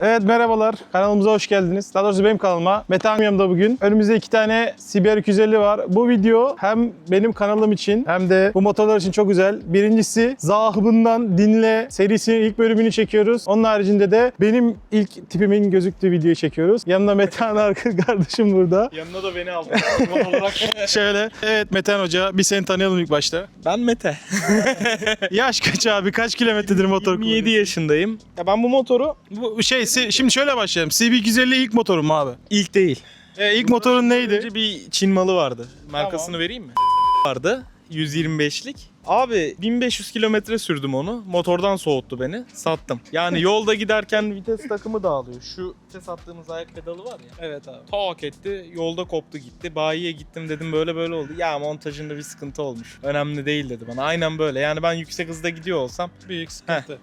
Evet merhabalar. Kanalımıza hoş geldiniz. Daha doğrusu benim kanalıma. Metehan yanımda bugün. Önümüzde iki tane CBR 250 var. Bu video hem benim kanalım için hem de bu motorlar için çok güzel. Birincisi Zahıbından Dinle serisinin ilk bölümünü çekiyoruz. Onun haricinde de benim ilk tipimin gözüktüğü videoyu çekiyoruz. Yanımda Metehan arka kardeşim burada. Yanına da beni olarak. Şöyle. Evet Metehan Hoca bir seni tanıyalım ilk başta. ben Mete. Yaş kaç abi? Kaç kilometredir motor 27 kullanıyorsun? yaşındayım. Ya ben bu motoru Bu şey si- şimdi şöyle başlayalım. CB250 ilk motorum mu abi? ilk değil. E, ilk motorun neydi? Önce bir Çin malı vardı. Markasını vereyim mi? Vardı. 125'lik. Abi 1500 kilometre sürdüm onu. Motordan soğuttu beni. Sattım. Yani yolda giderken vites takımı dağılıyor. Şu vites attığımız ayak pedalı var ya. Evet abi. Tak etti. Yolda koptu gitti. Bayiye gittim dedim böyle böyle oldu. Ya montajında bir sıkıntı olmuş. Önemli değil dedi bana. Aynen böyle. Yani ben yüksek hızda gidiyor olsam Büyük sıkıntı.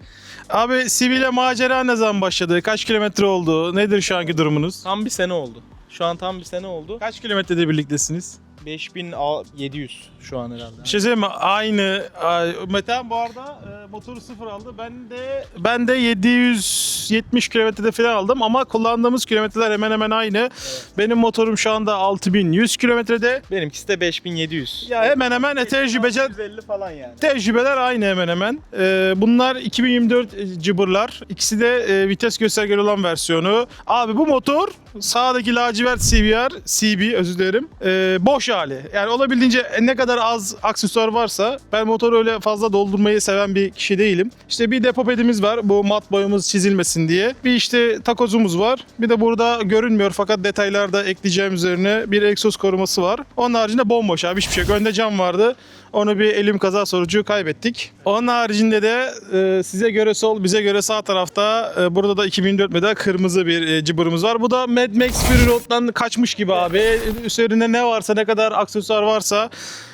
Abi sivile macera ne zaman başladı? Kaç kilometre oldu? Nedir şu anki durumunuz? tam bir sene oldu. Şu an tam bir sene oldu. Kaç kilometrede birliktesiniz? 5700 şu an herhalde. Bir şey söyleyeyim mi? Aynı. Ay, Metehan bu arada e, motoru sıfır aldı. Ben de ben de 770 kilometrede falan aldım ama kullandığımız kilometreler hemen hemen aynı. Benim motorum şu anda 6100 kilometrede. Benimkisi de 5700. Ya hemen hemen e, tecrübece 150 falan yani. Tecrübeler aynı hemen hemen. Ee, bunlar 2024 cıbırlar. İkisi de e, vites göstergeli olan versiyonu. Abi bu motor sağdaki lacivert CBR, CB özür dilerim. e, boş hali. Yani olabildiğince ne kadar az aksesuar varsa ben motoru öyle fazla doldurmayı seven bir kişi değilim. İşte bir depo pedimiz var. Bu mat boyamız çizilmesin diye. Bir işte takozumuz var. Bir de burada görünmüyor fakat detaylarda ekleyeceğim üzerine bir egzoz koruması var. Onun haricinde bomboş abi hiçbir şey yok. Önde cam vardı. Onu bir elim kaza sonucu kaybettik. Onun haricinde de e, size göre sol, bize göre sağ tarafta e, burada da 2004 model kırmızı bir e, cıbırımız var. Bu da Mad Max Fury Road'dan kaçmış gibi abi. Üzerinde ne varsa, ne kadar aksesuar varsa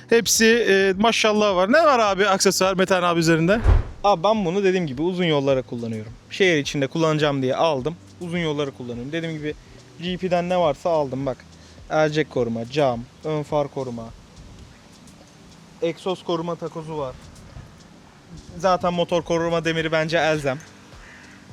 hepsi e, maşallah var. Ne var abi aksesuar Metehan abi üzerinde? Abi ben bunu dediğim gibi uzun yollara kullanıyorum. Şehir içinde kullanacağım diye aldım. Uzun yollara kullanıyorum. Dediğim gibi GP'den ne varsa aldım bak. Ercek koruma, cam, ön far koruma. Egzoz koruma takozu var. Zaten motor koruma demiri bence elzem.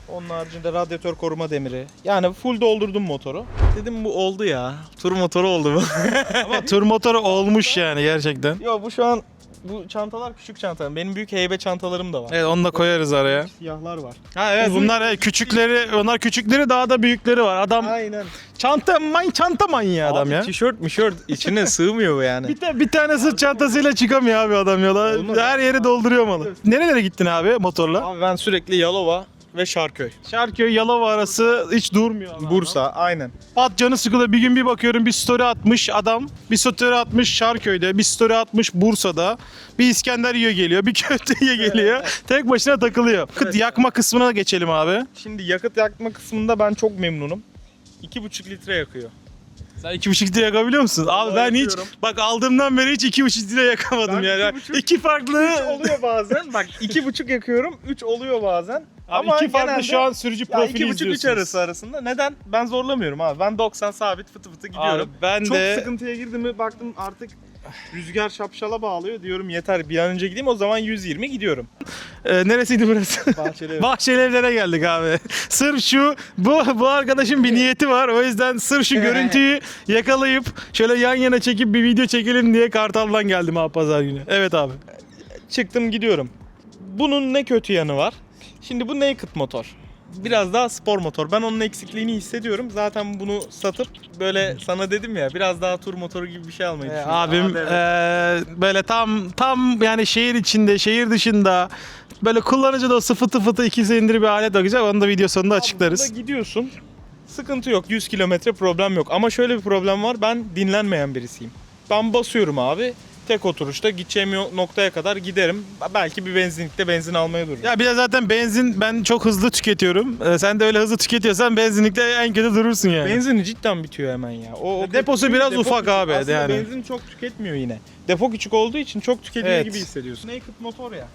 Onun haricinde radyatör koruma demiri. Yani full doldurdum motoru. Dedim bu oldu ya. Tur motoru oldu bu. Ama tur motoru olmuş yani gerçekten. Yo bu şu an bu çantalar küçük çantalarım. Benim büyük heybe çantalarım da var. Evet onu da koyarız araya. Siyahlar var. Ha evet bunlar evet, küçükleri, onlar küçükleri daha da büyükleri var. Adam Aynen. çanta man çanta manyağı adam Abi ya. Tişört mişört içine sığmıyor bu yani. Bir, ta- bir tane sırt çantasıyla çıkamıyor abi adam yola. Olmaz. Her yeri dolduruyor malı. Nerelere gittin abi motorla? Abi ben sürekli Yalova ve Şarköy. Şarköy, Yalova arası hiç durmuyor. adam. Bursa aynen. At canı sıkılıyor. Bir gün bir bakıyorum bir story atmış adam. Bir story atmış Şarköy'de, bir story atmış Bursa'da. Bir İskender yiyor geliyor, bir köfte yiyor geliyor. Tek başına takılıyor. Kıt yakma kısmına geçelim abi. Şimdi yakıt yakma kısmında ben çok memnunum. 2,5 litre yakıyor. Sen iki buçuk litre yakabiliyor musun? Abi ben hiç, yakıyorum. bak aldığımdan beri hiç iki buçuk litre yakamadım Ben yani. iki buçuk- İki farklı... 3 oluyor bazen. Bak 2,5 yakıyorum. 3 oluyor bazen. Abi iki farklı genelde- şu an sürücü profili 2,5 3 izliyorsunuz. arası arasında. Neden? Ben zorlamıyorum abi. Ben 90 sabit fıtı fıtı gidiyorum. Abi ben Çok de sıkıntıya girdim mi baktım artık rüzgar şapşala bağlıyor diyorum yeter bir an önce gideyim o zaman 120 gidiyorum. e, neresiydi burası? Bahçeli Bahçeli evlere geldik abi. Sırf şu bu bu arkadaşın bir niyeti var. O yüzden sırf şu görüntüyü yakalayıp şöyle yan yana çekip bir video çekelim diye Kartal'dan geldim abi pazar günü. Evet abi. çıktım gidiyorum. Bunun ne kötü yanı var? Şimdi bu naked motor. Biraz daha spor motor. Ben onun eksikliğini hissediyorum. Zaten bunu satıp böyle sana dedim ya biraz daha tur motoru gibi bir şey almayı Ee, düşünüyorum. abim Abi, evet. ee, böyle tam tam yani şehir içinde, şehir dışında böyle kullanıcı da o sıfıtı fıtı iki silindir bir alet bakacak. Onu da video sonunda açıklarız. Burada gidiyorsun. Sıkıntı yok. 100 kilometre problem yok. Ama şöyle bir problem var. Ben dinlenmeyen birisiyim. Ben basıyorum abi. Tek oturuşta gideceğim noktaya kadar giderim. Belki bir benzinlikte benzin almaya dururum. Ya bir de zaten benzin ben çok hızlı tüketiyorum. Ee, sen de öyle hızlı tüketiyorsan benzinlikte en kötü durursun yani. Benzini cidden bitiyor hemen ya. O, o Deposu biraz depo ufak küçük. abi, Aslında yani. benzin çok tüketmiyor yine. Depo küçük olduğu için çok tüketiyor Evet. gibi hissediyorsun. Naked motor ya.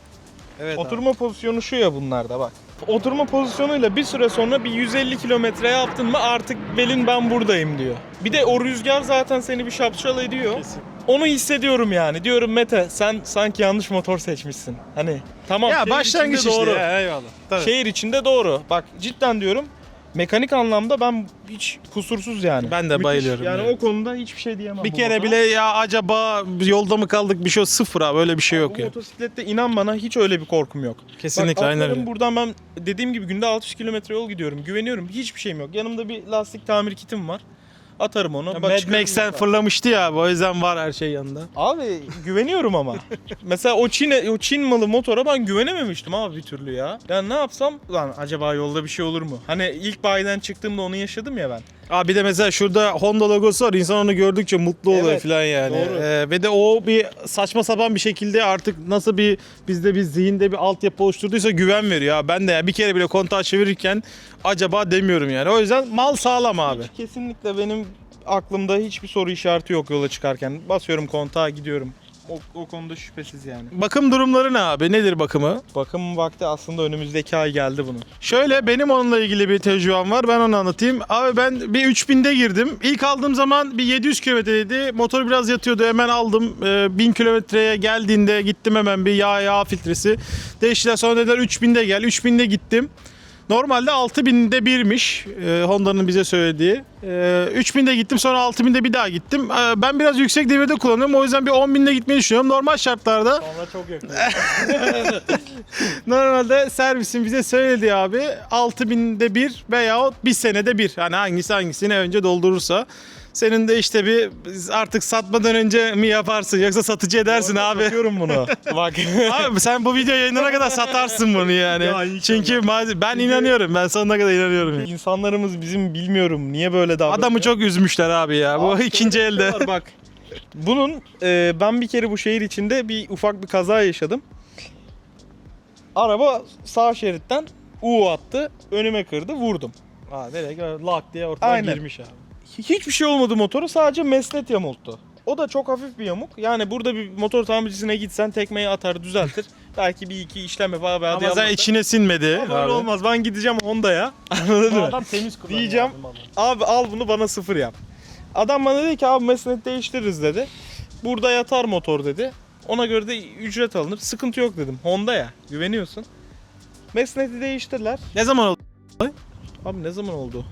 Evet Oturma pozisyonu şu ya bunlarda bak. Oturma pozisyonuyla bir süre sonra bir 150 kilometre yaptın mı artık belin ben buradayım diyor. Bir de o rüzgar zaten seni bir şapşal ediyor. Kesin. Onu hissediyorum yani. Diyorum Mete sen sanki yanlış motor seçmişsin. Hani tamam Ya şehir başlangıç içinde işte. doğru. Ya, eyvallah. Tabii. Şehir içinde doğru. Bak cidden diyorum Mekanik anlamda ben hiç kusursuz yani. Ben de Müthiş. bayılıyorum Yani yani. o konuda hiçbir şey diyemem. Bir bu kere motora. bile ya acaba yolda mı kaldık bir şey yok. sıfır abi öyle bir şey Bu yok ya. motosiklette inan bana hiç öyle bir korkum yok. Kesinlikle Bak, aynen öyle. buradan ben dediğim gibi günde 60 kilometre yol gidiyorum. Güveniyorum. Hiçbir şeyim yok. Yanımda bir lastik tamir kitim var. Atarım onu. Ya Mad Max'ten fırlamıştı ya o yüzden var her şey yanında. Abi güveniyorum ama. Mesela o Çin o Çin malı motora ben güvenememiştim abi bir türlü ya. Yani ne yapsam lan acaba yolda bir şey olur mu? Hani ilk bayiden çıktığımda onu yaşadım ya ben. Abi bir de mesela şurada Honda logosu var. İnsan onu gördükçe mutlu oluyor Evet, falan yani. doğru. Ee, ve de o bir saçma sapan bir şekilde artık nasıl bir bizde bir zihinde bir altyapı oluşturduysa güven veriyor. Ha, ben de yani bir kere bile kontağı çevirirken acaba demiyorum yani. O yüzden mal sağlam abi. Hiç kesinlikle benim aklımda hiçbir soru işareti yok yola çıkarken. Basıyorum kontağa gidiyorum. O, o konuda şüphesiz yani. Bakım durumları ne abi? Nedir bakımı? Bakım vakti aslında önümüzdeki ay geldi bunun. Şöyle benim onunla ilgili bir tecrübem var. Ben onu anlatayım. Abi ben bir 3000'de girdim. İlk aldığım zaman bir 700 kilometreydi. Motor biraz yatıyordu. Hemen aldım. Ee, 1000 kilometreye geldiğinde gittim hemen bir yağ yağ filtresi. Değiştiler sonra dediler 3000'de gel. 3000'de gittim. Normalde 6000'de birmiş e, Honda'nın bize söylediği. E, 3000'de gittim sonra 6000'de bir daha gittim. E, ben biraz yüksek devirde kullanıyorum. O yüzden bir 10.000'de gitmeyi düşünüyorum. Normal şartlarda Sonra çok yakın. Normalde servisin bize söylediği abi 6000'de bir veyahut bir senede bir. Hani hangisi hangisini önce doldurursa. Senin de işte bir artık satmadan önce mi yaparsın yoksa satıcı edersin abi. Satıyorum bunu. Bak. Abi sen bu video yayınlanana kadar satarsın bunu yani. Ya inşallah. Çünkü ma- ben inanıyorum. Ben sonuna kadar inanıyorum. yani. İnsanlarımız bizim bilmiyorum niye böyle davranıyor. Adamı çok üzmüşler abi ya. Bu Abi ikinci şöyle bir şey elde. var Bak. Bunun e, ben bir kere bu şehir içinde bir ufak bir kaza yaşadım. Araba sağ şeritten U attı. Önüme kırdı. Vurdum. Aa, direkt lak diye ortadan Aynen. girmiş abi. Hiçbir şey olmadı motoru. Sadece mesnet yamulttu. O da çok hafif bir yamuk. Yani burada bir motor tamircisine gitsen tekmeyi atar düzeltir. Belki bir iki işlem yapar. Ama sen anlatır. içine sinmedi. Ama öyle abi. olmaz. Ben gideceğim Honda'ya. Anladın mı? Adam temiz kullanıyor. Diyeceğim. Abi al bunu bana sıfır yap. Adam bana dedi ki abi mesnet değiştiririz dedi. Burada yatar motor dedi. Ona göre de ücret alınır. Sıkıntı yok dedim. Honda ya. Güveniyorsun. Mesneti değiştirdiler. Ne zaman oldu? Abi ne zaman oldu?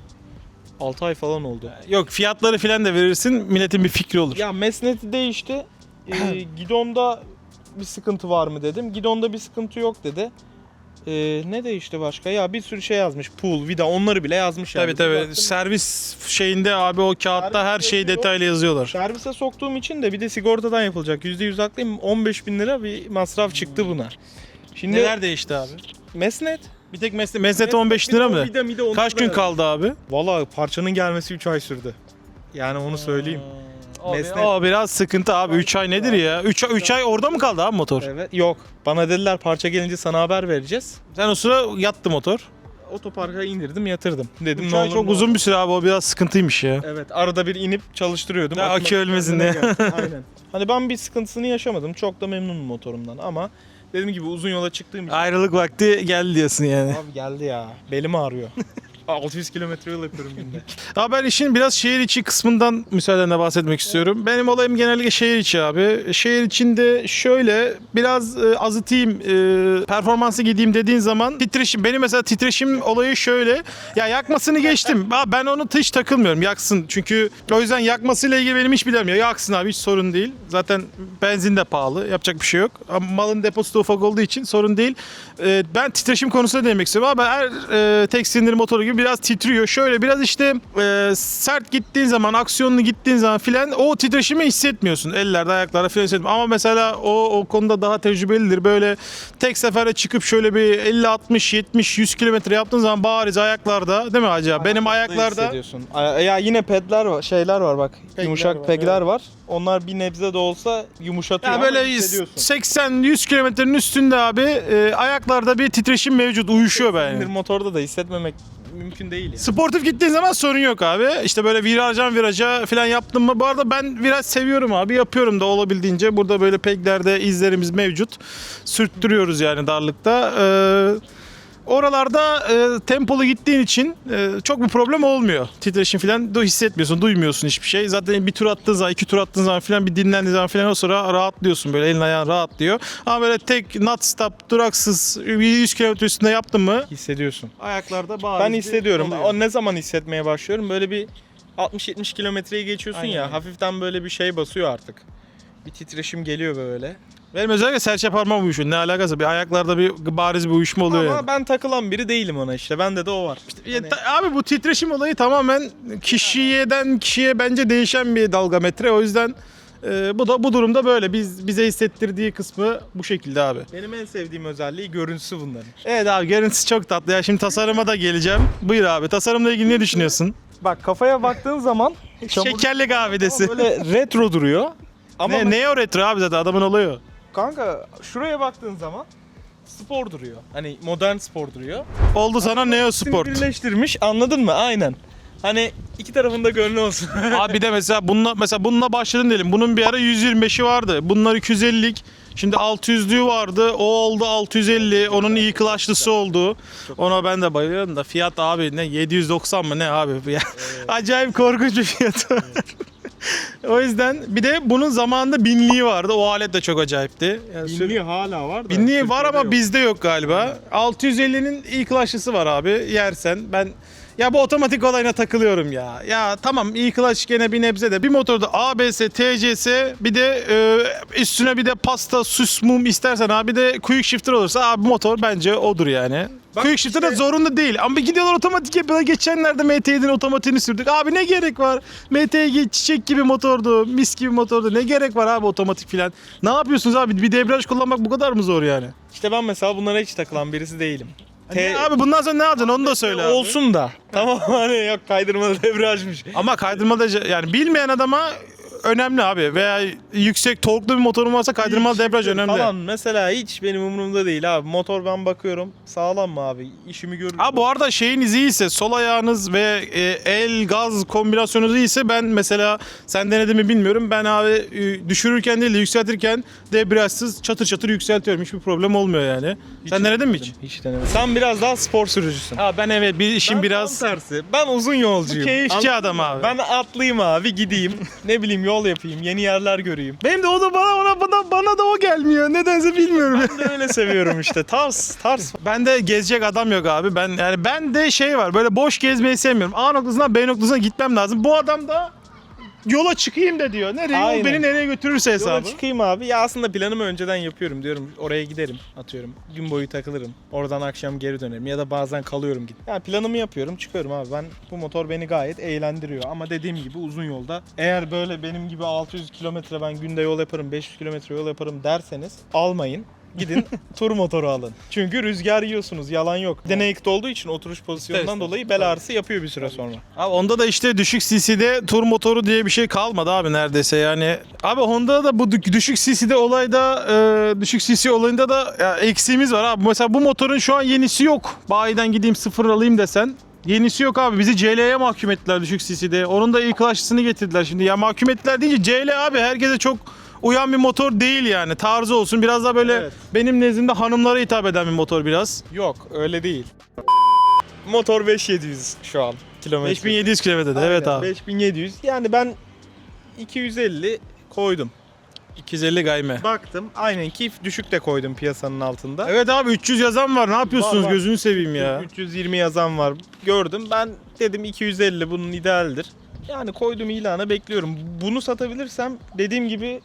6 ay falan oldu. Yok fiyatları filan da verirsin milletin bir fikri olur. Ya mesneti değişti. Ee, gidonda bir sıkıntı var mı dedim. Gidonda bir sıkıntı yok dedi. Ee, ne değişti başka? Ya bir sürü şey yazmış. Pool, vida onları bile yazmış yani. Tabii baktım, Servis şeyinde abi o kağıtta her Servis şeyi yazıyor. detaylı yazıyorlar. Servise soktuğum için de bir de sigortadan yapılacak. %100 haklıyım. 15 bin lira bir masraf çıktı buna. Şimdi Neler değişti abi? mesnet. Bir tek mesle mesnete 15 lira mı? Kaç gün kaldı abi? Valla parçanın gelmesi 3 ay sürdü. Yani onu söyleyeyim. Abi, Mesnet. o biraz sıkıntı abi. 3 ay nedir ya? 3 3 ay orada mı kaldı abi motor? Evet. Yok. Bana dediler parça gelince sana haber vereceğiz. Sen o sıra yattı motor. Otoparka indirdim yatırdım. Dedim 3 ne ay olur çok ne uzun olmaz. bir süre abi o biraz sıkıntıymış ya. Evet arada bir inip çalıştırıyordum. Ya, akü Otomatik ölmesin diye. geldi. Aynen. Hani ben bir sıkıntısını yaşamadım. Çok da memnunum motorumdan ama dediğim gibi uzun yola çıktığım için Ayrılık vakti geldi diyorsun yani. Abi geldi ya. Belim ağrıyor. 600 kilometre yol yapıyorum günde. Abi ben işin biraz şehir içi kısmından müsaadenle bahsetmek istiyorum. Benim olayım genellikle şehir içi abi. Şehir içinde şöyle biraz e, azıtayım, e, performansı gideyim dediğin zaman titreşim. Benim mesela titreşim olayı şöyle. Ya yakmasını geçtim. Abi ben onu hiç takılmıyorum. Yaksın. Çünkü o yüzden yakmasıyla ilgili benim hiç bilmiyorum. Ya yaksın abi hiç sorun değil. Zaten benzin de pahalı. Yapacak bir şey yok. Ama malın deposu da ufak olduğu için sorun değil. E, ben titreşim konusuna değinmek istiyorum. Abi her e, tek silindir motoru gibi biraz titriyor. Şöyle biraz işte e, sert gittiğin zaman, aksiyonlu gittiğin zaman filan o titreşimi hissetmiyorsun. Ellerde, ayaklarda filan hissetmiyorsun. Ama mesela o, o konuda daha tecrübelidir. Böyle tek seferde çıkıp şöyle bir 50, 60, 70, 100 kilometre yaptığın zaman bariz ayaklarda değil mi acaba? Benim ayaklarda hissediyorsun. Ay- Ya yine pedler var, şeyler var bak. yumuşak var, pegler var. Onlar bir nebze de olsa yumuşatıyor Ya ama böyle hissediyorsun. 80-100 kilometrenin üstünde abi e, ayaklarda bir titreşim mevcut. Uyuşuyor Bir yani. motorda da hissetmemek mümkün değil ya. Sportif gittiğin zaman sorun yok abi. İşte böyle virajdan viraja falan yaptım mı? Bu arada ben viraj seviyorum abi. Yapıyorum da olabildiğince. Burada böyle peglerde izlerimiz mevcut. Sürttürüyoruz yani darlıkta. Ee, oralarda e, tempolu gittiğin için e, çok bir problem olmuyor. Titreşim falan da hissetmiyorsun, duymuyorsun hiçbir şey. Zaten bir tur attığın zaman, iki tur attığın zaman falan bir dinlendiğin zaman falan o sıra rahatlıyorsun böyle elin ayağın rahatlıyor. Ama böyle tek not stop duraksız 100 km üstünde yaptın mı Hissediyorsun. ayaklarda bariz Ben bir hissediyorum. oluyor. O ne zaman hissetmeye başlıyorum? Böyle bir 60-70 kilometreyi geçiyorsun Aynen ya. öyle. Hafiften böyle bir şey basıyor artık. Bir titreşim geliyor böyle. Benim özellikle serçe parmağım uyuşuyor. Ne alakası? Bir ayaklarda bir bariz bir uyuşma oluyor. Ama yani. ben takılan biri değilim ona işte. Bende de o var. Ya Hani- ta- abi bu titreşim olayı tamamen kişiyeden kişiye bence değişen bir dalgametre. O yüzden e, bu da bu durumda böyle. Biz bize hissettirdiği kısmı bu şekilde abi. Benim en sevdiğim özelliği görüntüsü bunların. Evet abi görüntüsü çok tatlı. Ya şimdi tasarıma da geleceğim. Buyur abi. Tasarımla ilgili ne düşünüyorsun? Bak kafaya baktığın zaman çamur Şekerlik abidesi. böyle retro duruyor. Ama Ne, ne o retro abi zaten adamın olayı o. kanka şuraya baktığın zaman spor duruyor. Hani modern spor duruyor. Oldu sana Neo Sport. Birleştirmiş anladın mı? Aynen. Hani iki tarafında gönlü olsun. Abi bir de mesela bununla mesela bununla başladın diyelim. Bunun bir ara 125'i vardı. Bunlar 250'lik. Şimdi 600'lüğü vardı. O oldu 650. Onun iyi clutch'lısı oldu. Ona ben de bayılıyorum da fiyat abi ne 790 mı ne abi? Ya, Acayip korkunç bir fiyatı var. o yüzden bir de bunun zamanında binliği vardı. O alet de çok acayipti. Yani sür- Binliği hala var da. Binliği var Türkiye'de ama yok. bizde yok galiba. 650'nin iyi clutch'lısı var abi. Yersen ben ya bu otomatik olayına takılıyorum ya. Ya tamam iyi clutch gene bir nebze de. Bir motorda ABS, TCS bir de e, üstüne bir de pasta, süs, mum istersen abi de quick shifter olursa abi motor bence odur yani. Bak quick shifter de işte- zorunda değil. Ama bir gidiyorlar otomatik yapıyorlar. Geçenlerde MT7'nin otomatiğini sürdük. Abi ne gerek var? MT7 çiçek gibi motordu, mis gibi motordu. Ne gerek var abi otomatik filan? Ne yapıyorsunuz abi? Bir debriyaj kullanmak bu kadar mı zor yani? İşte ben mesela bunlara hiç takılan birisi değilim. Te- Ne abi bundan sonra ne alacaksın onu da söyle abi. olsun da. tamam hani yok kaydırmalı debriyajmış. Ama kaydırmalı da yani bilmeyen adama önemli abi. Veya yüksek torklu bir motorun varsa kaydırmalı debriyaj önemli. Falan mesela hiç benim umurumda değil abi. Motor ben bakıyorum sağlam mı abi? İşimi görür. Ha bu arada şeyiniz iyiyse sol ayağınız ve e, el gaz kombinasyonunuz iyiyse ben mesela sen denedin mi bilmiyorum. Ben abi e, düşürürken değil de yükseltirken debriyajsız çatır çatır yükseltiyorum. Hiçbir problem olmuyor yani. Hiç sen denedin mi hiç? Hiç denemedim. Sen biraz daha spor sürücüsün. Ha ben evet bir işim Ben biraz tam tersi. Ben uzun yolcuyum. keyifçi adam abi. Ben atlayayım abi gideyim. ne bileyim yol yapayım. Yeni yerler göreyim. benim de o da bana ona bana, bana da o gelmiyor. Nedense bilmiyorum. Ben de öyle seviyorum işte. Tarz, tarz. Ben de gezecek adam yok abi. Ben yani ben de şey var. Böyle boş gezmeyi sevmiyorum. A noktasından B noktasına gitmem lazım. Bu adam da yola çıkayım da diyor. Nereye? Yol Aynen. beni nereye götürürse Yola hesabı. çıkayım abi. Ya aslında planımı önceden yapıyorum diyorum. Oraya giderim atıyorum. Gün boyu takılırım. Oradan akşam geri dönerim. Ya da bazen kalıyorum git. Yani planımı yapıyorum çıkıyorum abi. Ben bu motor beni gayet eğlendiriyor. Ama dediğim gibi uzun yolda eğer böyle benim gibi 600 kilometre ben günde yol yaparım 500 kilometre yol yaparım derseniz almayın. Gidin tur motoru alın. Çünkü rüzgar yiyorsunuz yalan yok. Deneykte olduğu için oturuş pozisyonundan istemez. dolayı bel ağrısı yapıyor bir süre sonra. Abi onda da işte düşük cc'de tur motoru diye bir şey kalmadı abi neredeyse yani. Abi Honda'da da bu dü- düşük cc'de olayda e, düşük cc olayında da ya, eksiğimiz var abi. Mesela bu motorun şu an yenisi yok. Bayiden gideyim sıfır alayım desen. Yenisi yok abi. Bizi CL'ye mahkum ettiler düşük cc'de. Onun da ilk clutch'ını getirdiler şimdi. Ya mahkum ettiler deyince CL abi herkese çok uyan bir motor değil yani. Tarzı olsun. Biraz daha böyle Evet. benim nezdimde hanımlara hitap eden bir motor biraz. Yok öyle değil. Motor 5700 şu an kilometre. 5700 kilometrede evet Aynen, abi. 5700. Yani ben 250 koydum. 250 gayme. Baktım aynen ki düşük de koydum piyasanın altında. Evet abi 300 yazan var. Ne yapıyorsunuz? Var, var. Gözünü seveyim ya. 320 yazan var. Gördüm. Ben dedim 250 bunun idealdir. Yani koydum ilana bekliyorum. Bunu satabilirsem dediğim gibi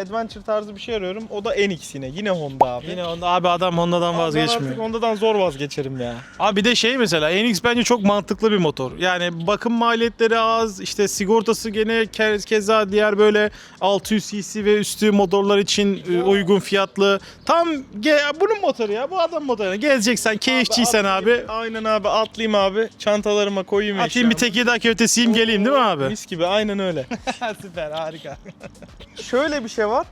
adventure tarzı bir şey arıyorum. O da NX yine. Yine Honda abi. Yine onda, abi adam Honda'dan Ben vazgeçmiyor. artık Honda'dan zor vazgeçerim ya. Abi bir de şey mesela NX bence çok mantıklı bir motor. Yani bakım maliyetleri az, işte sigortası gene ke- keza diğer böyle 600 cc ve üstü motorlar için e, uygun fiyatlı. Tam ge- bunun motoru ya, bu adam motoru. Gezeceksen, keyifçiysen abi. atlayayım, Aynen abi atlayayım abi. Çantalarıma koyayım Atayım bir eşyamı. Tekirdağ köftesiyim geleyim değil mi abi? Mis gibi aynen öyle. Süper harika. Şöyle bir şey var.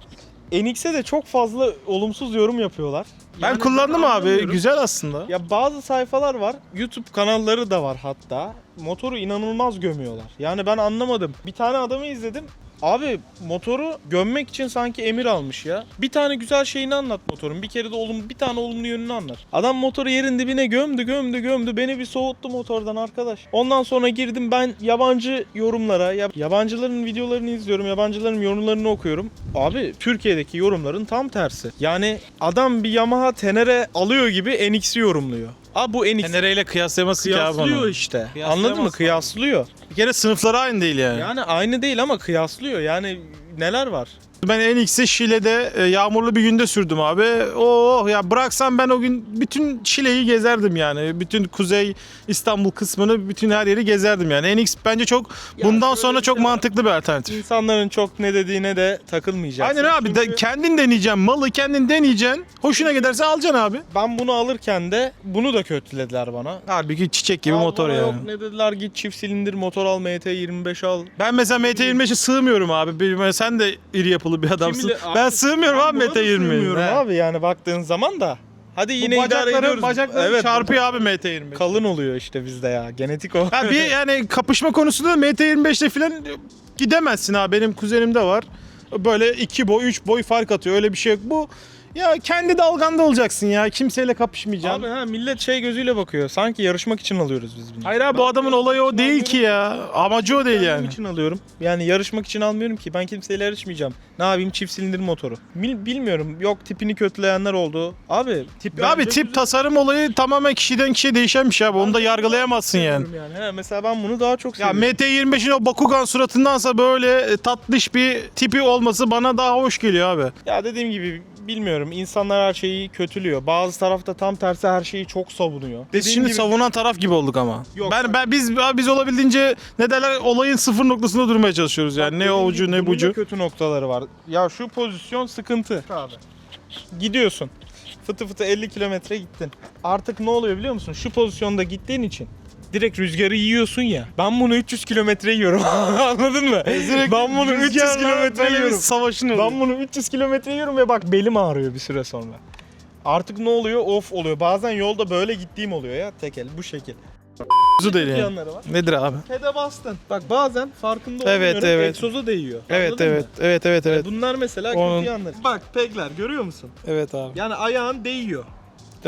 NX'e de çok fazla olumsuz yorum yapıyorlar. Ben Yani kullandım abi. anlamıyorum. Güzel aslında. Ya bazı sayfalar var. YouTube kanalları da var hatta. Motoru inanılmaz gömüyorlar. Yani ben anlamadım. Bir tane adamı izledim. Abi motoru gömmek için sanki emir almış ya. Bir tane güzel şeyini anlat motorun. Bir kere de olumlu, bir tane olumlu yönünü anlat. Adam motoru yerin dibine gömdü, gömdü, gömdü. Beni bir soğuttu motordan arkadaş. Ondan sonra girdim ben yabancı yorumlara, ya- yabancıların videolarını izliyorum, yabancıların yorumlarını okuyorum. Abi Türkiye'deki yorumların tam tersi. Yani adam bir Yamaha Tenere alıyor gibi NX'i yorumluyor. Abi bu NX Tenere ile kıyaslayaması ki abi kıyaslıyor onu. işte. Anladın mı? Kıyaslıyor. Bir kere sınıfları aynı değil yani. Yani aynı değil ama kıyaslıyor. Yani neler var? Ben NX'i Şile'de e, yağmurlu bir günde sürdüm abi. Oh ya bıraksam ben o gün bütün Şile'yi gezerdim yani. Bütün kuzey İstanbul kısmını bütün her yeri gezerdim yani. NX bence çok Ya bundan sonra çok şey mantıklı bir alternatif. İnsanların çok ne dediğine de takılmayacaksın. Aynen abi de, Çünkü kendin deneyeceksin malı kendin deneyeceksin. Hoşuna giderse alacaksın abi. ben bunu alırken de bunu da kötülediler bana. Halbuki çiçek gibi Al motor bana ya. Yok ne dediler git çift silindir motor al MT25 al. Ben mesela MT25'e sığmıyorum abi. Sen de iri yapılı bir adamsın. Kimiyle- ben sığmıyorum Ben abi buna da sığmıyorum MT20'ye. abi yani baktığın zaman da. Hadi yine idare bacakları, ediyoruz. bacakları evet, çarpıyor abi MT25. Kalın oluyor işte bizde ya. Genetik o. Ha bir yani kapışma konusunda MT25'te falan gidemezsin abi. Benim kuzenimde var. Böyle 2 boy 3 boy fark atıyor. Öyle bir şey yok. Bu ya kendi dalganda olacaksın ya. Kimseyle kapışmayacaksın. Abi ha millet şey gözüyle bakıyor. Sanki yarışmak için alıyoruz biz bunu. Hayır abi bu adamın olayı o değil ki ya. Amacı o değil Kendim yani. için alıyorum. Yani yarışmak için almıyorum ki. Ben kimseyle yarışmayacağım. Ne yapayım çift silindir motoru. Bil- bilmiyorum. Yok tipini kötüleyenler oldu. Abi tip Abi tip tasarım olayı tamamen kişiden kişiye değişen bir şey abi. Onu da yargılayamazsın yani. yani. He, mesela ben bunu daha çok Ya seviyorum. MT25'in o Bakugan suratındansa böyle e, tatlış bir tipi olması bana daha hoş geliyor abi. Ya dediğim gibi bilmiyorum. İnsanlar her şeyi kötülüyor. Bazı tarafta tam tersi her şeyi çok savunuyor. Biz Dediğim şimdi gibi- savunan taraf gibi olduk ama. Yok, ben ben biz biz olabildiğince ne derler olayın sıfır noktasında durmaya çalışıyoruz yani. ne o ucu ne bunun da bucu. kötü noktaları var. Ya şu pozisyon sıkıntı. Abi. Gidiyorsun. Fıtı fıtı 50 kilometre gittin. Artık ne oluyor biliyor musun? Şu pozisyonda gittiğin için direkt rüzgarı yiyorsun ya. Ben bunu 300 kilometre yiyorum. Anladın mı? ben bunu 300 kilometre yiyorum. savaşın Ben bunu 300 kilometre yiyorum ve bak belim ağrıyor bir süre sonra. Artık ne oluyor? Of oluyor. Bazen yolda böyle gittiğim oluyor ya tekel bu şekil. Kuzu değil yani. Yanları var. Nedir abi? Pede bastın. Bak bazen farkında Evet, olmuyorum. evet. Egzoza değiyor. Evet Anladın evet. mı? Evet evet evet. Bunlar mesela Onun- kötü yanları. Bak pegler görüyor musun? Evet abi. Yani ayağın değiyor.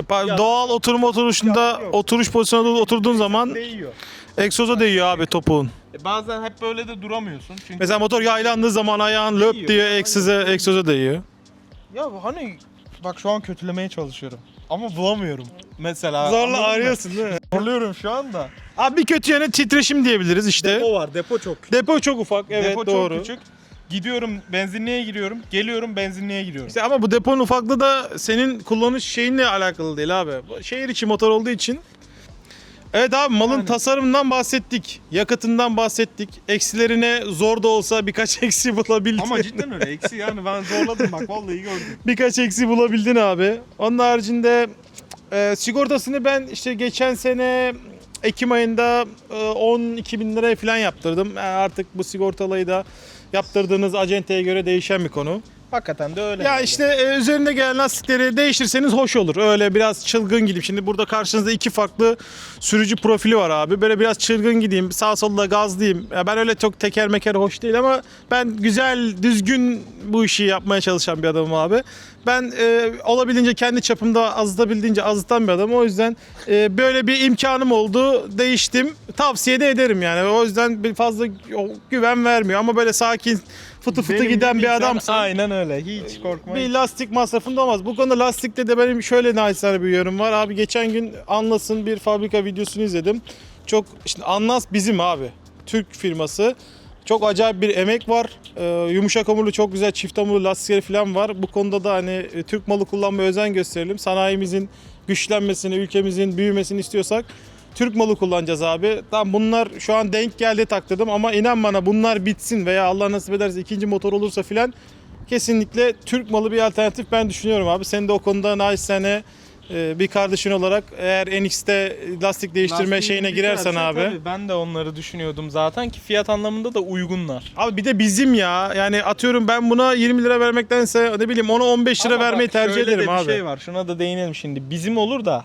Pa- Doğal oturma oturuşunda Ya, yok. oturuş pozisyonunda oturduğun zaman Değiyor. egzoza değiyor abi topuğun. E bazen hep böyle de duramıyorsun. Çünkü Mesela motor yaylandığı zaman ayağın löp Değiyor. diye egzoza, egzoza değiyor. ya hani bak şu an kötülemeye çalışıyorum. Ama bulamıyorum. Mesela Zorla anladın mı? arıyorsun değil mi? Zorluyorum şu anda. Abi bir kötü yanı titreşim diyebiliriz işte. Depo var. Depo çok küçük. Depo çok ufak evet Depo doğru. çok küçük. Gidiyorum benzinliğe giriyorum. Geliyorum benzinliğe giriyorum. İşte ama bu deponun ufaklığı da senin kullanış şeyinle alakalı değil abi. Bu Şehir içi motor olduğu için. Evet abi malın Yani. tasarımından bahsettik. Yakıtından bahsettik. Eksilerine zor da olsa birkaç eksi bulabildin. Ama cidden öyle. Eksi yani ben zorladım bak vallahi gördüm. birkaç eksi bulabildin abi. Onun haricinde e, sigortasını ben işte geçen sene Ekim ayında e, 12 bin liraya falan yaptırdım. Yani artık bu sigortalayı da yaptırdığınız acenteye göre değişen bir konu. Hakikaten de öyle. Ya yani. işte e, üzerinde gelen lastikleri değiştirseniz hoş olur. Öyle biraz çılgın gideyim. Şimdi burada karşınızda iki farklı sürücü profili var abi. Böyle biraz çılgın gideyim. Sağ solda gazlayayım. Ya ben öyle çok teker meker hoş değil ama ben güzel, düzgün bu işi yapmaya çalışan bir adamım abi. Ben e, olabildiğince kendi çapımda azıtabildiğince azıtan bir adamım. O yüzden e, böyle bir imkanım oldu. Değiştim. Tavsiye de ederim yani. O yüzden fazla güven vermiyor. Ama böyle sakin, fıtı fıtı Benim giden bir adamsın. Aynen öyle. Hiç korkma. Bir lastik masrafında olmaz. Bu konuda lastikte de benim şöyle naçizane bir yorum var. Abi geçen gün Anlas'ın bir fabrika videosunu izledim. Çok işte Anlas bizim abi. Türk firması. Çok acayip bir emek var. Ee, yumuşak hamurlu çok güzel çift hamurlu lastikleri falan var. Bu konuda da hani e, Türk malı kullanmaya özen gösterelim. Sanayimizin güçlenmesini, ülkemizin büyümesini istiyorsak Türk malı kullanacağız abi. Tamam bunlar şu an denk geldi takladım ama inan bana bunlar bitsin veya Allah nasip ederse ikinci motor olursa filan kesinlikle Türk malı bir alternatif ben düşünüyorum abi. Sen de o konuda naçizane e, bir kardeşin olarak eğer NX'te lastik değiştirme Lastiği şeyine girersen abi. tabii ben de onları düşünüyordum zaten ki fiyat anlamında da uygunlar. Abi bir de bizim ya. Yani atıyorum ben buna 20 lira vermektense ne bileyim ona 15 lira Ama bak, vermeyi tercih şöyle de ederim bir abi. şey var. Şuna da değinelim şimdi. Bizim olur da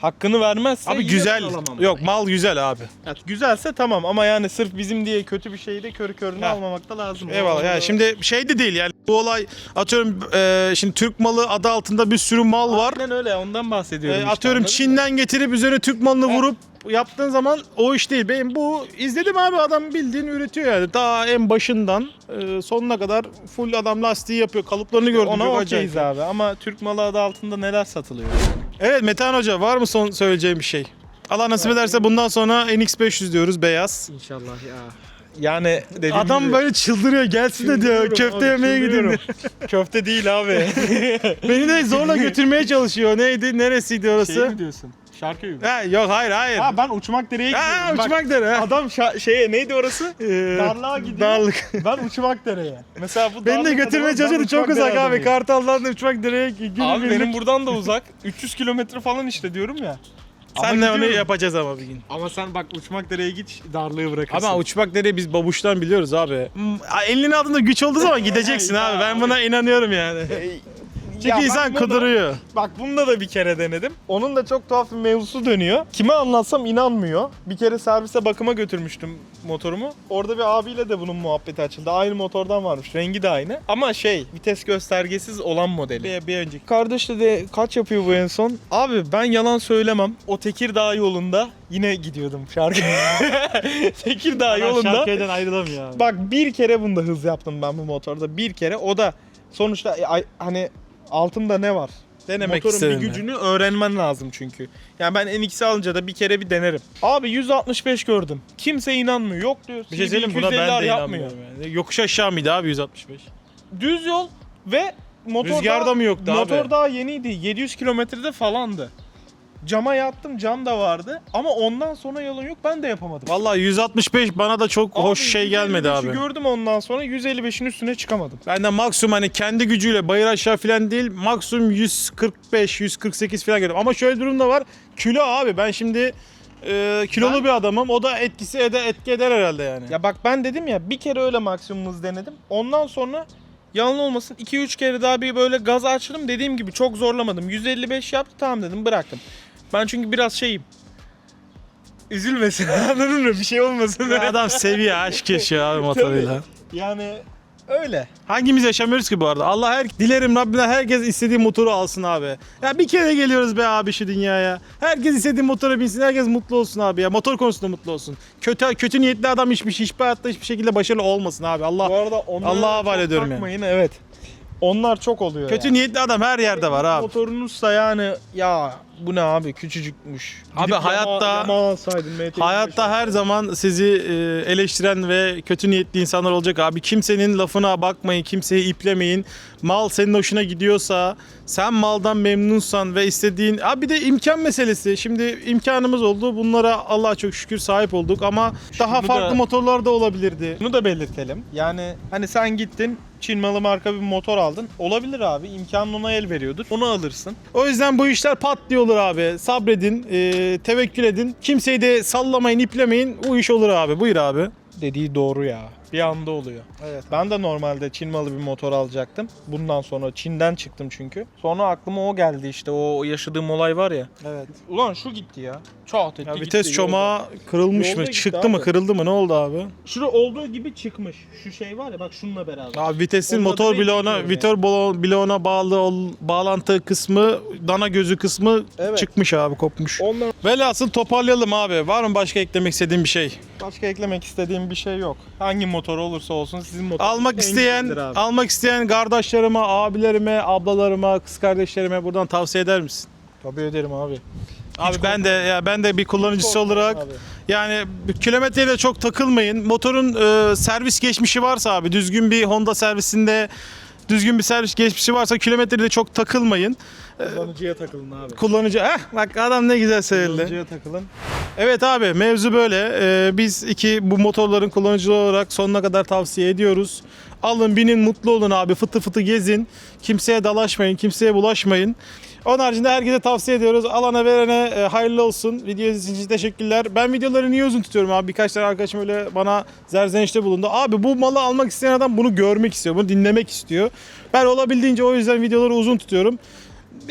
hakkını vermezse Abi yine güzel. alamam. Yok mal güzel abi. Ya güzelse tamam ama yani sırf bizim diye kötü bir şeyi de körü körüne Ha. almamak da lazım. Eyvallah. Yani şimdi şey de değil yani bu olay atıyorum e, şimdi Türk malı adı altında bir sürü mal var. Aynen öyle ondan bahsediyorum. E, işte, atıyorum anladın mı? Çin'den getirip üzerine Türk malını Ha. vurup yaptığın zaman o iş değil. Benim bu izledim abi adam bildiğin üretiyor yani. Daha en başından e, sonuna kadar full adam lastiği yapıyor. Kalıplarını gördüm. Ona çok acayip. abi ama Türk malı adı altında neler satılıyor? Evet Metehan Hoca var mı son söyleyeceğim bir şey? Allah nasip ederse bundan sonra NX500 diyoruz beyaz. İnşallah ya. Yani dediğim Adam gibi- böyle çıldırıyor gelsin de diyor köfte abi, yemeye gidin diyor. Köfte değil abi. Beni de zorla götürmeye çalışıyor. Neydi? Neresiydi orası? şey mi diyorsun? Şarköy mü? Ha, yok hayır hayır. Ha ben uçmak dereye gidiyorum. Ha, Bak, uçmak dere. ha. Adam şa- şeye neydi orası? Ee, Darlığa gidiyor. Darlık. Ben uçmak dereye. Mesela bu Beni de Darlık götürmeye adamı, ben çalışıyordu çok uçmak uzak abi. adamıyım. Kartal'dan da uçmak dereye günü Abi benim buradan da uzak. 300 kilometre falan işte diyorum ya. Senle onu gidiyorum. yapacağız ama bir gün. Ama sen bak uçmak dereye git darlığı bırakırsın. Ama uçmak dereyi biz babuştan biliyoruz abi. Hmm, Elinin altında güç olduğu zaman gideceksin abi. Ben buna inanıyorum yani. Çünkü insan bunu- kuduruyor. Bak bunda da bir kere denedim. Onun da çok tuhaf bir mevzusu dönüyor. Kime anlatsam inanmıyor. Bir kere servise bakıma götürmüştüm motorumu. Orada bir abiyle de bunun muhabbeti açıldı. Aynı motordan varmış. Rengi de aynı. Ama şey vites göstergesiz olan modeli. Bir, bir önceki. Kardeş dedi kaç yapıyor bu en son? Abi ben yalan söylemem. O Tekirdağ yolunda yine gidiyordum şarkı. Tekirdağ yolunda. Şarköy'den ayrılamıyor abi. Bak bir kere bunda hız yaptım ben bu motorda. Bir kere. O da sonuçta e, ay- hani altımda ne var? Denemek Motorun istedim bir ya. gücünü öğrenmen lazım çünkü. Yani ben NX'i alınca da bir kere bir denerim. Abi 165 gördüm. Kimse inanmıyor. Yok diyor. Bir şey söyleyeyim mi? buna 250'ler ben de yapmıyor. inanmıyorum. Yani. Yokuş aşağı mıydı abi 165? Düz yol ve motor Rüzgar da daha- mı yoktu abi? Motor daha yeniydi. 700 kilometrede falandı. Cama yattım cam da vardı ama ondan sonra yolun yok ben de yapamadım. Vallahi 165 bana da çok hoş Abi şey gelmedi 155'i abi. gördüm ondan sonra 155'in üstüne çıkamadım. Ben de maksimum hani kendi gücüyle bayır aşağı falan değil maksimum 145 148 falan gördüm. Ama şöyle bir durum da var. Kilo abi ben şimdi e, kilolu Ben- bir adamım. O da etkisi ede etki eder herhalde yani. Ya bak ben dedim ya bir kere öyle maksimum hız denedim. Ondan sonra yalan olmasın 2-3 kere daha bir böyle gaz açtım. Dediğim gibi çok zorlamadım. 155 yaptı tamam dedim bıraktım. Ben çünkü biraz şeyim. Üzülmesin anladın mı? Bir şey olmasın. Adam seviye aşk yaşıyor abi motoruyla. yani öyle. Hangimiz yaşamıyoruz ki bu arada? Allah her dilerim Rabbine herkes istediği motoru alsın abi. Ya bir kere geliyoruz be abi şu dünyaya. Herkes istediği motora binsin. Herkes mutlu olsun abi ya. Motor konusunda mutlu olsun. Kötü kötü niyetli adam hiçbir hiçbir hayatta hiçbir şekilde başarılı olmasın abi. Allah Bu arada onlara Allah'a havale çok ediyorum yani. takmayın, Evet. Onlar çok oluyor kötü yani. niyetli adam her yerde var abi. Motorunuzsa yani ya bu ne abi küçücükmüş. Abi Gidip hayatta- Yama, Yama alsaydın, MT-25 Hayatta her zaman sizi e, eleştiren ve kötü niyetli insanlar olacak abi. Kimsenin lafına bakmayın, kimseyi iplemeyin. Mal senin hoşuna gidiyorsa, sen maldan memnunsan ve istediğin... Abi bir de imkan meselesi. Şimdi imkanımız oldu. Bunlara Allah'a çok şükür sahip olduk ama daha bu farklı da- motorlar da olabilirdi. Bunu da belirtelim. Yani hani sen gittin Çin malı marka bir motor aldın. Olabilir abi. imkanın ona el veriyordur. Onu alırsın. O yüzden bu işler pat diye olur abi. Sabredin, e, tevekkül edin. Kimseyi de sallamayın, iplemeyin. Bu iş olur abi. Buyur abi. Dediği doğru ya. Bir anda oluyor. Evet. Ben de normalde Çin malı bir motor alacaktım. Bundan sonra Çin'den çıktım çünkü. Sonra aklıma o geldi işte. O yaşadığım olay var ya. Evet. Ulan şu gitti ya. Çat etti Ya gitti vites yolda. çomağı kırılmış Yolda mı? gitti Çıktı mı? abi. Kırıldı mı? Ne oldu abi? Şurada olduğu gibi çıkmış. Şu şey var ya bak şununla beraber. Abi vitesin Onun motor adını bloğuna, blo- bloğuna bağlı ol- bağlantı kısmı, dana gözü kısmı Evet. çıkmış abi, kopmuş. Ondan Velhasıl toparlayalım abi. Var mı başka eklemek istediğin bir şey? Başka eklemek istediğim bir şey yok. Hangi motor olursa olsun sizin motor. Almak isteyen, almak isteyen kardeşlerime, abilerime, ablalarıma, kız kardeşlerime buradan tavsiye eder misin? Tabii ederim abi. Abi ben de ya ben de bir kullanıcısı olarak Abi. yani kilometreye de çok takılmayın. Motorun e, servis geçmişi varsa abi düzgün bir Honda servisinde düzgün bir servis geçmişi varsa kilometrede de çok takılmayın. Kullanıcıya takılın abi. Kullanıcı eh bak adam ne güzel söyledi. Kullanıcıya takılın. Evet abi mevzu böyle. Ee, biz iki bu motorların kullanıcıları olarak sonuna kadar tavsiye ediyoruz. Alın binin mutlu olun abi fıtı fıtı gezin. Kimseye dalaşmayın kimseye bulaşmayın. Onun haricinde herkese tavsiye ediyoruz. Alana verene e, hayırlı olsun. Video izlediğiniz için teşekkürler. Ben videoları niye uzun tutuyorum abi? Birkaç tane arkadaşım öyle bana zerzenişte bulundu. Abi bu malı almak isteyen adam bunu görmek istiyor. Bunu dinlemek istiyor. Ben olabildiğince o yüzden videoları uzun tutuyorum.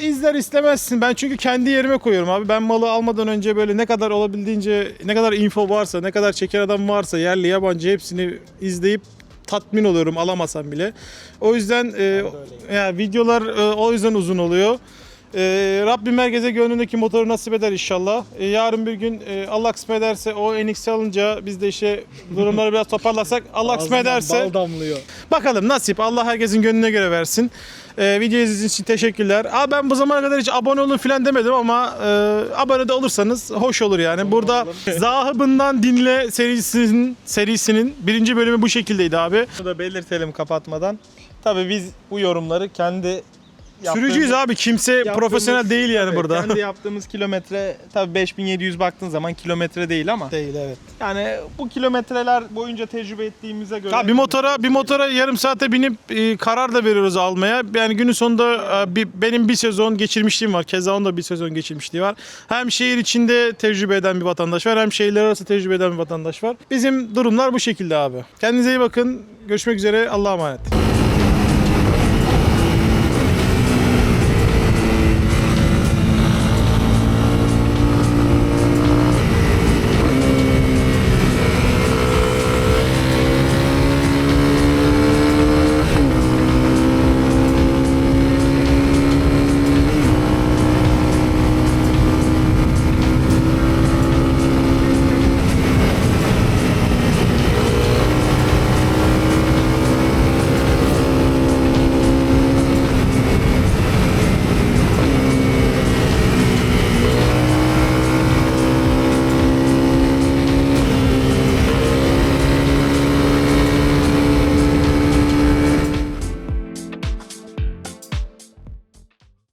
İzler istemezsin. Ben çünkü kendi yerime koyuyorum abi. Ben malı almadan önce böyle ne kadar olabildiğince ne kadar info varsa, ne kadar çeker adam varsa yerli yabancı hepsini izleyip tatmin oluyorum alamasam bile. O yüzden e, ya videolar e, o yüzden uzun oluyor. E, Rabbim herkese gönlündeki motoru nasip eder inşallah. E, yarın bir gün e, Allah kısmet ederse o NX alınca biz de işte durumları biraz toparlasak Allah kısmet ederse Bal damlıyor. Bakalım nasip. Allah herkesin gönlüne göre versin. Ee, video izlediğiniz için teşekkürler. Aa, ben bu zamana kadar hiç abone olun falan demedim ama e, abone de olursanız hoş olur yani. Burada Zahıbından Dinle serisinin serisinin birinci bölümü bu şekildeydi abi. Bunu da belirtelim kapatmadan. Tabii biz bu yorumları kendi Sürücüyüz abi. Kimse profesyonel değil yani Evet, burada. Kendi yaptığımız kilometre tabii 5700 baktığın zaman kilometre değil ama Değil evet. yani bu kilometreler boyunca tecrübe ettiğimize göre Ya bir motora bir motora yarım saate binip e, karar da veriyoruz almaya. Yani günün sonunda e, bir, benim bir sezon geçirmişliğim var. Keza onun da bir sezon geçirmişliği var. Hem şehir içinde tecrübe eden bir vatandaş var hem şehirler arası tecrübe eden bir vatandaş var. Bizim durumlar bu şekilde abi. Kendinize iyi bakın. Görüşmek üzere. Allah'a emanet.